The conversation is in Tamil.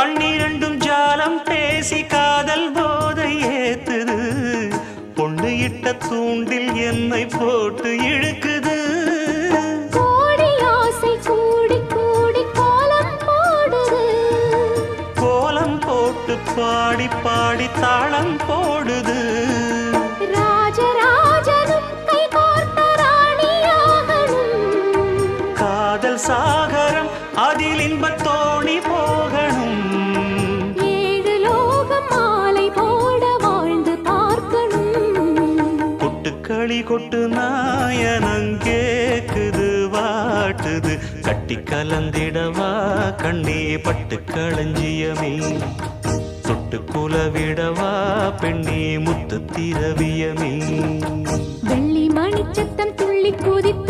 கண்ணிரண்டும் ஜாலம் பேசி காதல் போதை ஏத்துது. பொண்ணு இட்ட தூண்டில் என்னை போட்டு இழுக்குது. பாடி பாடி தாளம் போடுது. ராஜராஜனும் கை கோர்த்த ராணியாகணும் காதல் சாகரம் அதில் இன்பத் களி கொட்டு நாயனங்கேக்குது வாட்டுது. கட்டி கலந்திடவா கண்ணே பட்டு களஞ்சியமே தொட்டு குலவிடவா பெண்ணே முத்து திரவியமே வெள்ளி மணிச்சத்தம் துள்ளி குதித்தொரு